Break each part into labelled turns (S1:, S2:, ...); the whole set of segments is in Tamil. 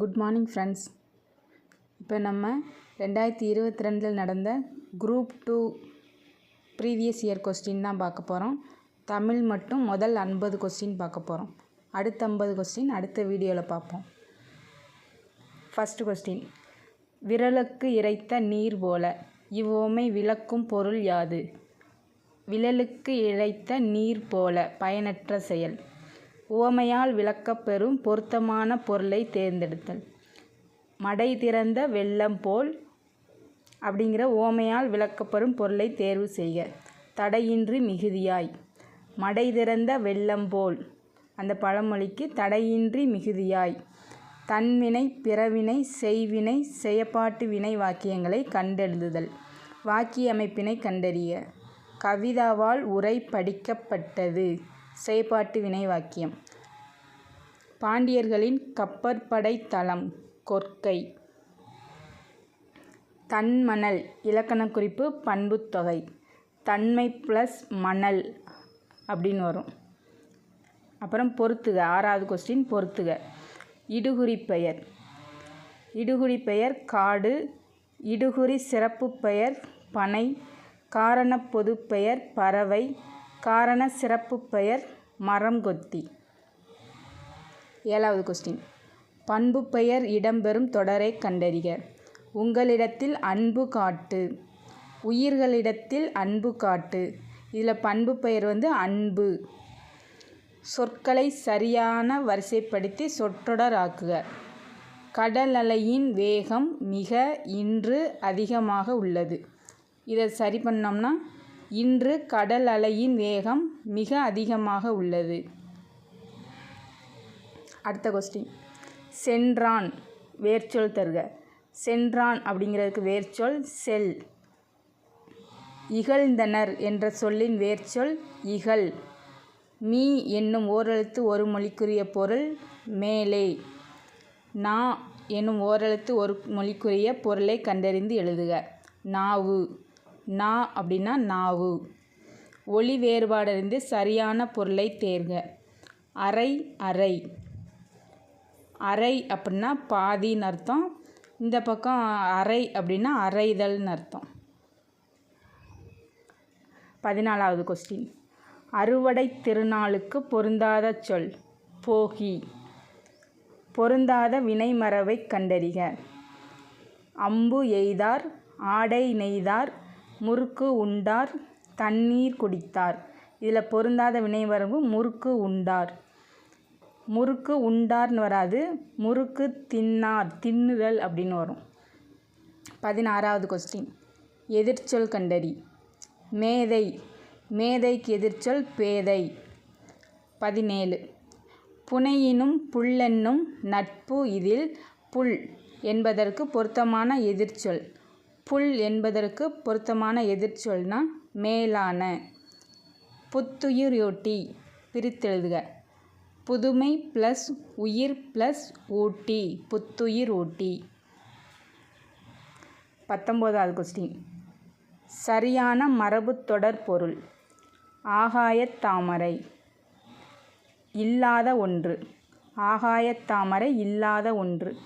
S1: Good morning friends. இப்போ நம்ம ரெண்டாயிரத்தி இருபத்தி ரெண்டில் நடந்த group two previous year question தான் பார்க்க போகிறோம். தமிழ் மட்டும் முதல் ஐம்பது கொஸ்டின் பார்க்க போகிறோம். அடுத்த ஐம்பது கொஸ்டின் அடுத்த வீடியோவில் பார்ப்போம். ஃபஸ்ட்டு கொஸ்டின் விரலுக்கு இறைத்த நீர் போல இவ்வோமை விளக்கும் பொருள் யாது? விரலுக்கு இழைத்த நீர் போல பயனற்ற செயல். உவமையால் விளக்கப்பெறும் பொருத்தமான பொருளை தேர்ந்தெடுத்தல். மடை திறந்த வெள்ளம் போல் அப்படிங்கிற உவமையால் விளக்கப்பெறும் பொருளை தேர்வு செய்க. தடையின்றி மிகுதியாய். மடை திறந்த வெள்ளம் போல். அந்த பழமொழிக்கு தடையின்றி மிகுதியாய். தன்வினை பிறவினை செய்வினை செயப்பாட்டு வினை வாக்கியங்களை கண்டெழுதுதல். வாக்கிய அமைப்பினை கண்டறிய. கவிதாவால் உரை படிக்கப்பட்டது. செயற்பாட்டு வினை வாக்கியம் பாண்டியர்களின் கப்பற்படை தளம் கொற்கை. தன்மணல் இலக்கண குறிப்பு பண்புத்தொகை தன்மை ப்ளஸ் மணல் அப்படின்னு வரும். அப்புறம் பொறுத்துக ஆறாவது கொஸ்டின் பொறுத்துக. இடுகுறி பெயர். இடுகுறி பெயர் காடு. இடுகுறி சிறப்பு பெயர் பனை. காரண பொதுப்பெயர் பறவை. காரண சிறப்பு பெயர் மரம் கொத்தி ஏழாவது கொஸ்டின் பண்பு பெயர் இடம்பெறும் தொடரை கண்டறிக. உங்களிடத்தில் அன்பு காட்டு. உயிர்களிடத்தில் அன்பு காட்டு. இதில் பண்பு பெயர் வந்து அன்பு. சொற்களை சரியான வரிசைப்படுத்தி சொற்றொடர் ஆக்குக. கடல் அலையின் வேகம் மிக இன்று அதிகமாக உள்ளது. இதை சரி பண்ணோம்னா இன்று கடல் அலையின் வேகம் மிக அதிகமாக உள்ளது. அடுத்த கொஸ்டின் சென்றான் வேர்ச்சொல் தருக. சென்றான் அப்படிங்கிறதுக்கு வேர்ச்சொல் செல். இகழ்ந்தனர் என்ற சொல்லின் வேர்ச்சொல் இகழ். மீ என்னும் ஓரெழுத்து ஒரு மொழிக்குரிய பொருள் மேலே. நா என்னும் ஓரெழுத்து ஒரு மொழிக்குரிய பொருளை கண்டறிந்து எழுதுக. நாவு. நா அப்படின்னா நாவு. ஒளி வேறுபாடறிந்து சரியான பொருளை தேர்க. அரை அரை அரை அப்படின்னா பாதின்னு அர்த்தம். இந்த பக்கம் அரை அப்படின்னா அரைதல்னு அர்த்தம். பதினாலாவது கொஸ்டின் அறுவடை திருநாளுக்கு பொருந்தாத சொல். போகி. பொருந்தாத வினைமரவை கண்டறிக. அம்பு எய்தார் ஆடை நெய்தார் முறுக்கு உண்டார் தண்ணீர் குடித்தார். இதில் பொருந்தாத வினைவரவு முறுக்கு உண்டார். முறுக்கு உண்டார்னு வராது முறுக்கு தின்னார் தின்னுதல் அப்படின்னு வரும். பதினாறாவது கொஸ்டின் எதிர்ச்சொல் கண்டறி. மேதை மேதைக்கு எதிர்ச்சொல் பேதை. பதினேழு. புனையினும் புல்லென்னும் நட்பு இதில் புல் என்பதற்கு பொருத்தமான எதிர்ச்சொல். புல் என்பதற்கு பொருத்தமான எதிர்ச்சொல்னா மேலான. புத்துயிரொட்டி பிரித்தெழுதுக. புதுமை ப்ளஸ் உயிர் ப்ளஸ் ஊட்டி புத்துயிர் ஊட்டி. பத்தொம்போதாவது கொஸ்டின் சரியான மரபு தொடர் பொருள். ஆகாயத்தாமரை இல்லாத ஒன்று. ஆகாயத்தாமரை இல்லாத ஒன்று.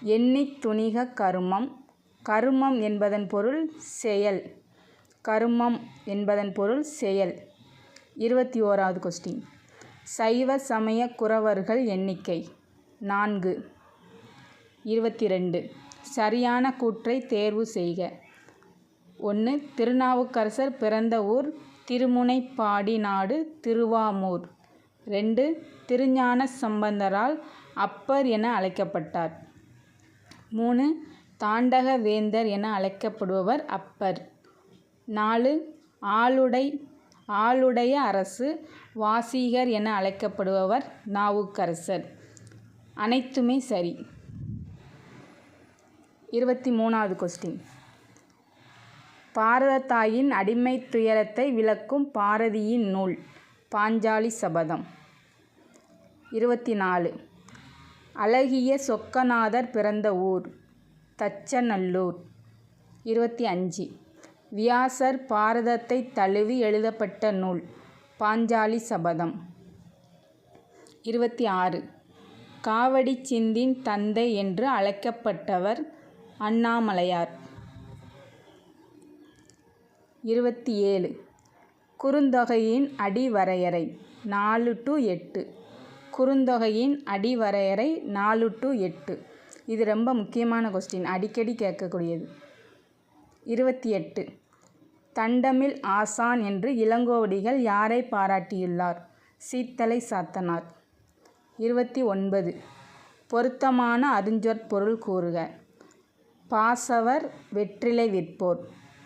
S1: எண்ணெய் துணிக கருமம் கருமம் என்பதன் பொருள் செயல். கருமம் என்பதன் பொருள் செயல். இருபத்தி ஓராவது கொஸ்டின் சைவ சமய குறவர்கள் எண்ணிக்கை. நான்கு. இருபத்தி ரெண்டு சரியான கூற்றை தேர்வு செய்க. ஒன்று திருநாவுக்கரசர் பிறந்த ஊர் திருமுனைப்பாடி நாடு திருவாமூர். ரெண்டு திருஞான சம்பந்தரால் அப்பர் என அழைக்கப்பட்டார். மூணு தாண்டக வேந்தர் என அழைக்கப்படுபவர் அப்பர். நாலு ஆளுடை ஆளுடைய அரசு வாசீகர் என அழைக்கப்படுபவர் நாவுக்கரசர். அனைத்துமே சரி. இருபத்தி மூணாவது கொஸ்டின் பாரதத்தாயின் அடிமை துயரத்தை விளக்கும் பாரதியின் நூல் பாஞ்சாலி சபதம். இருபத்தி நாலு அழகிய சொக்கநாதர் பிறந்த ஊர் தச்சநல்லூர். இருபத்தி அஞ்சு. வியாசர் பாரதத்தை தழுவி எழுதப்பட்ட நூல் பாஞ்சாலி சபதம். இருபத்தி ஆறு. காவடி சிந்தின் தந்தை என்று அழைக்கப்பட்டவர் அண்ணாமலையார். இருபத்தி ஏழு. குறுந்தொகையின் அடிவரையறை நாலு டு எட்டு. குறுந்தொகையின் அடிவரையறை நாலு டு எட்டு. இது ரொம்ப முக்கியமான கொஸ்டின் அடிக்கடி கேட்கக்கூடியது. இருபத்தி எட்டு தண்டமில் ஆசான் என்று இளங்கோவடிகள் யாரை பாராட்டியுள்ளார்? சீத்தலை சாத்தனார். இருபத்தி ஒன்பது. பொருத்தமான அருஞ்சொற்பொருள் கூறுக. பாசவர் வெற்றிலை விற்போர்.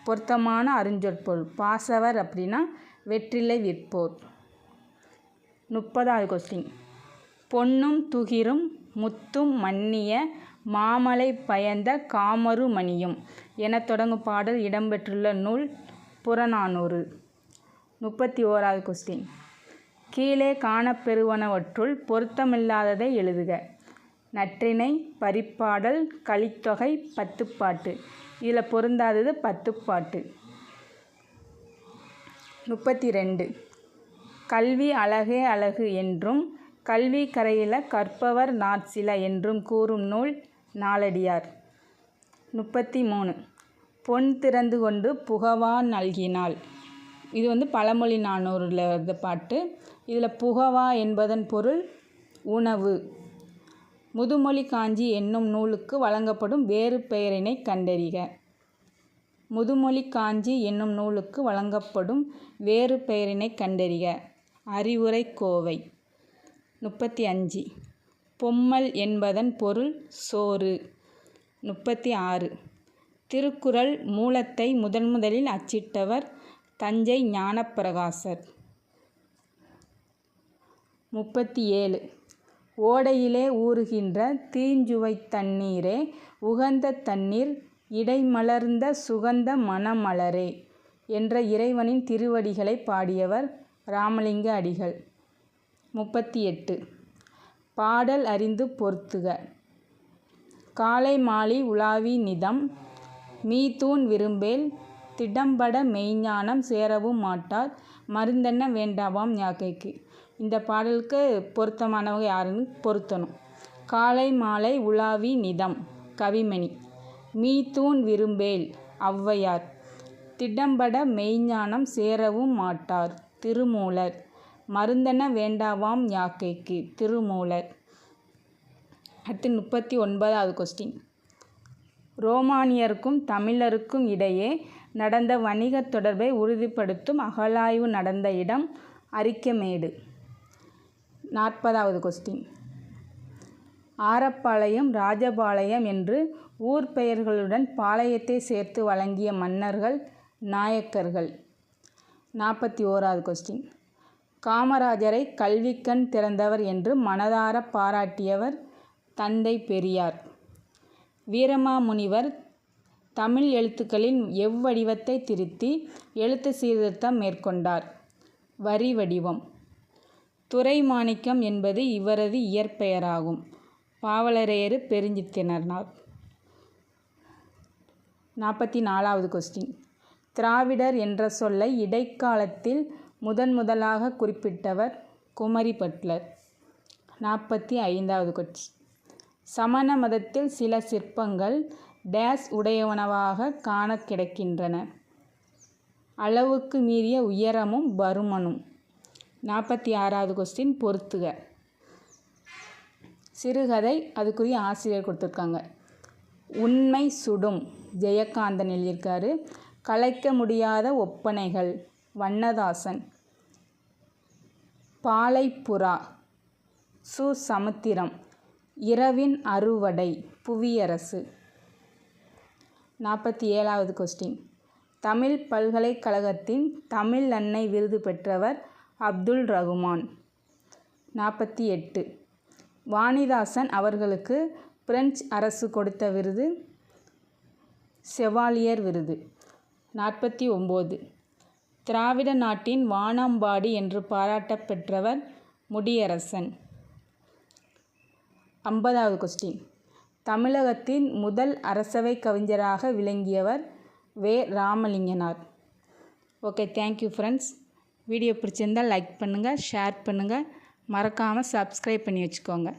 S1: பொருத்தமான அருஞ்சொற்பொருள் பாசவர் அப்படின்னா வெற்றிலை விற்போர். முப்பதாவது கொஸ்டின் பொன்னும் துகிரும் முத்தும் மன்னிய மாமலை பயந்த காமரு மணியும் என தொடங்கும் பாடல் இடம்பெற்றுள்ள நூல் புறநானூறு. முப்பத்தி ஓராவது கொஸ்டின் கீழே காணப்பெறுவனவற்றுள் பொருத்தமில்லாததை எழுதுக. நற்றிணை பரிப்பாடல் கலித்தொகை பத்துப்பாட்டு. இதில் பொருந்தாதது பத்துப்பாட்டு. முப்பத்தி ரெண்டு கல்வி அழகே அழகு என்றும் கல்வி கரையில கற்பவர் நாற்சில என்றும் கூறும் நூல் நாலடியார் முப்பத்தி மூணு பொன் திறந்து கொண்டு புகவா நல்கினாள். இது வந்து பழமொழி நானூறில் இருந்த பாட்டு. இதில் புகவா என்பதன் பொருள் உணவு. முதுமொழி காஞ்சி என்னும் நூலுக்கு வழங்கப்படும் வேறு பெயரினை கண்டறிக. முதுமொழி காஞ்சி என்னும் நூலுக்கு வழங்கப்படும் வேறு பெயரினை கண்டறிக. அறிவுரை கோவை. முப்பத்தி அஞ்சு. பொம்மல் என்பதன் பொருள் சோறு. முப்பத்தி ஆறு திருக்குறள் மூலத்தை முதன் முதலில் அச்சிட்டவர் தஞ்சை ஞானப்பிரகாசர். முப்பத்தி ஏழு ஓடையிலே ஊறுகின்ற தீஞ்சுவை தண்ணீரே உகந்த தண்ணீர் இடைமலர்ந்த சுகந்த மணமலரே என்ற இறைவனின் திருவடிகளை பாடியவர் ராமலிங்க அடிகள். முப்பத்தி எட்டு பாடல் அறிந்து பொருத்துக காலை மாலை உலாவி நிதம் மீதூன் விரும்பேல் திடம்பட மெய்ஞானம் சேரவும் மாட்டார் மருந்தென்ன வேண்டாவாம் யாக்கைக்கு இந்த பாடலுக்கு பொருத்தமானவங்க யாருன்னு பொருத்தணும். காலை மாலை உலாவி நிதம் கவிமணி மீதூன் விரும்பேல் ஔவையார் திடம்பட மெய்ஞானம் சேரவும் மாட்டார் திருமூலர். மருந்தென வேண்டாவாம் யாக்கைக்கு திருமூலர். அடுத்து முப்பத்தி ஒன்பதாவது கொஸ்டின் ரோமானியருக்கும் தமிழருக்கும் இடையே நடந்த வணிகத் தொடர்பை உறுதிப்படுத்தும் அகழாய்வு நடந்த இடம் அரிக்கமேடு. நாற்பதாவது கொஸ்டின் ஆரப்பாளையம் ராஜபாளையம் என்று ஊர் பெயர்களுடன் பாளையத்தை சேர்த்து வழங்கிய மன்னர்கள் நாயக்கர்கள். நாற்பத்தி ஓராவது கொஸ்டின் காமராஜரை கல்விக்கண் திறந்தவர் என்று மனதார பாராட்டியவர் தந்தை பெரியார். வீரமாமுனிவர் தமிழ் எழுத்துக்களின் எவ்வடிவத்தை திருத்தி எழுத்து சீர்திருத்தம் மேற்கொண்டார். வரி வடிவம். துறைமாணிக்கம் என்பது இவரது இயற்பெயராகும். பாவலரேறு பெருஞ்சித்தினர்னார் நாற்பத்தி நாலாவது கொஸ்டின் திராவிடர் என்ற சொல்லை இடைக்காலத்தில் முதன் முதலாக குறிப்பிட்டவர் குமரி பட்லர். நாற்பத்தி ஐந்தாவது கொட்சி சமண மதத்தில் சில சிற்பங்கள் டேஸ் உடையவனவாக காண கிடக்கின்றன. அளவுக்கு மீறிய உயரமும் பருமனும். நாற்பத்தி ஆறாவது கொஸ்டின் பொறுத்துக. சிறுகதை அதுக்குரிய ஆசிரியர் கொடுத்துருக்காங்க. உண்மை சுடும் ஜெயகாந்தன் எழுதியிருக்காரு. கலைக்க முடியாத ஒப்பனைகள். வண்ணதாசன். பாலைப்புறா சு சமுத்திரம் இரவின் அறுவடை புவியரசு. நாற்பத்தி ஏழாவது கொஸ்டின் தமிழ் பல்கலைக்கழகத்தின் தமிழ் அன்னை விருது பெற்றவர் அப்துல் ரகுமான். நாற்பத்தி எட்டு வாணிதாசன் அவர்களுக்கு பிரெஞ்சு அரசு கொடுத்த விருது செவாலியர் விருது. நாற்பத்தி ஒம்பது. திராவிட நாட்டின் வானம்பாடி என்று பாராட்டப் பெற்றவர் முடியரசன். ஐம்பதாவது கொஸ்டின் தமிழகத்தின் முதல் அரசவை கவிஞராக விளங்கியவர் வே. Ramalinganar. Okay thank you friends video பிடிச்சிருந்தால் லைக் பண்ணுங்கள் ஷேர் பண்ணுங்கள் மறக்காமல் சப்ஸ்கிரைப் பண்ணி வச்சுக்கோங்க.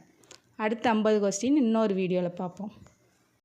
S1: அடுத்த ஐம்பது கொஸ்டின் இன்னொரு வீடியோவில் பார்ப்போம்.